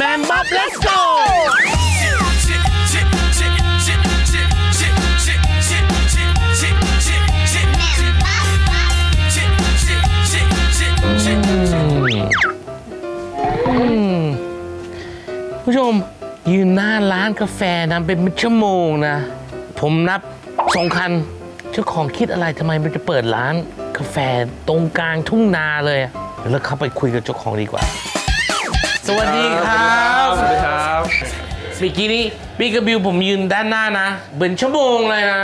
แมนบ๊อบ let's go ผู้ชมยืนหน้าร้านกาแฟนะเป็นชั่วโมงนะ ผมนับสองคันเจ้าของคิดอะไรทำไมมันจะเปิดร้านกาแฟตรงกลางทุ่งนาเลยอะเดี๋ยวเข้าไปคุยกับเจ้าของดีกว่า สวัสดีครับ สวัสดีครับเมื่อกี้นี้พี่กับบิวผมยืนด้านหน้านะเป็นชั่วโมงเลยนะ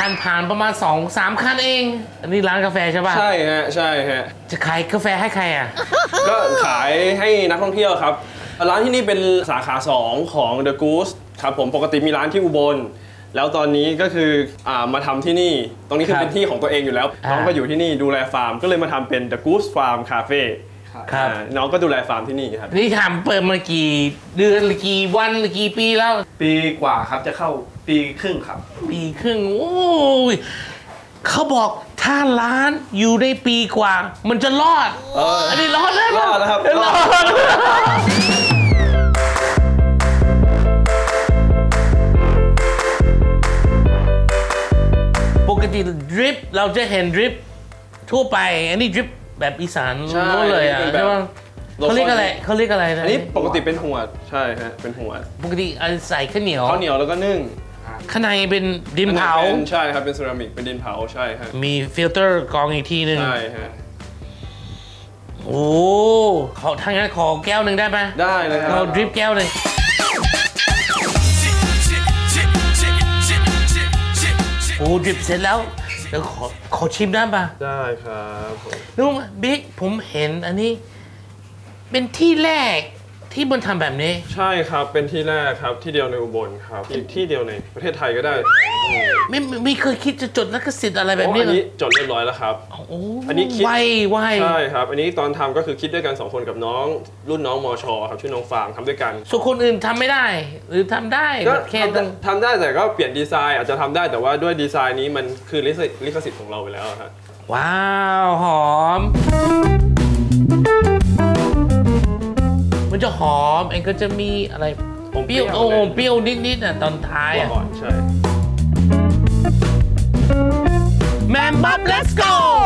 คันผ่านประมาณ 2 3 คันเอง อันนี้ร้านกาแฟใช่ปะใช่ฮะ ใช่ฮะ จะขายกาแฟให้ใครอะ ก็ขายให้นักท่องเที่ยวครับ ร้านที่นี่เป็นสาขา 2 ของ The Goose ครับผมปกติมีร้านที่อุบล แล้วตอนนี้ก็คืออ่ามาทำที่นี่ ตรงนี้คืคอรับเป็นที่ของตัวเองอยู่แล้วอ่าน้องก็อยู่ที่นี่ดูแลฟาร์ม ก็เลยมาทำเป็น The Goose Farm Cafe ครับอ่าน้องก็ดูแลฟาร์มที่นี่ครับ นี่ถามเปิดมากี่เดือนหรือกี่วันหรือกี่ปีแล้ว ปีกว่าครับจะเข้าปีครึ่งครับ ปีครึ่งโอ้ยเขาบอกถ้าร้านอยู่ได้ปีกว่า มันจะรอดเอออันนี้รอดได้ปะรอดแล้วครับรอดปกติดริปเราจะเห็นดริปทั่วไป อันนี้ดริป แบบอีสานใช่โน้นเลยอะเป็นแบบ ใช่ปะโลคอลเขาเรียกอะไรเขาเรียกอะไรนะอันนี้ปกติเป็นหัวดใช่ฮะเป็นหัวดปกติเอาใส่ข้าวเหนียวข้าวเหนียวแล้วก็นึ่งข้างในเป็นดินเผา ป็นใช่ครับเป็นเซรามิกเป็นดินเผาใช่ฮะมีฟิลเตอร์กรองอีกทีหนึ่งใช่ฮะโอ้ขอทางนั้นขอแก้วหนึ่งได้ไหมได้เลยครัเราบดริปแก้วหนึ่งโอ้ดริปเสร็จแล้ว เดี๋ยวขอขอชิมได้ปะได้ครับผมลุงบิ๊กผมเห็นอันนี้ เป็นที่แรก ที่มันทำแบบนี้ ใช่ครับเป็นที่แรกครับที่เดียวในอุบลครับอีกที่เดียวในประเทศไทยก็ได้อืมไม่ไม่ไม่เคยคิดจะจดลิขสิทธิ์อะไรแบบโอ้นี้อันเลยนี้จดเรียบร้อยแล้วครับโอ้อันนี้คิดไวไวใช่ครับ อันนี้ตอนทำก็คือคิดด้วยกันสองคนกับน้อง รุ่นน้องมชครับชื่อน้องฟางทำด้วยกันส่วนคนอื่นทำไม่ได้ หรือทำได้ก็แค่ทำต้ได้องทำได้แต่ก็เปลี่ยนดีไซน์อาจจะทำได้แต่ว่าด้วยดีไซน์นี้มันคือลิขสิทธิ์ลิขสิทธิ์ของเราไปแล้วครับว้าว หอม จะหอมเองก็จะมีอะไรอมเปรี้ยวเปรี้ยวโอ้เลยเปรี้ยวนิดๆอะตอนท้ายหัวอะอ่อนใช่แมนบ๊อบ let's go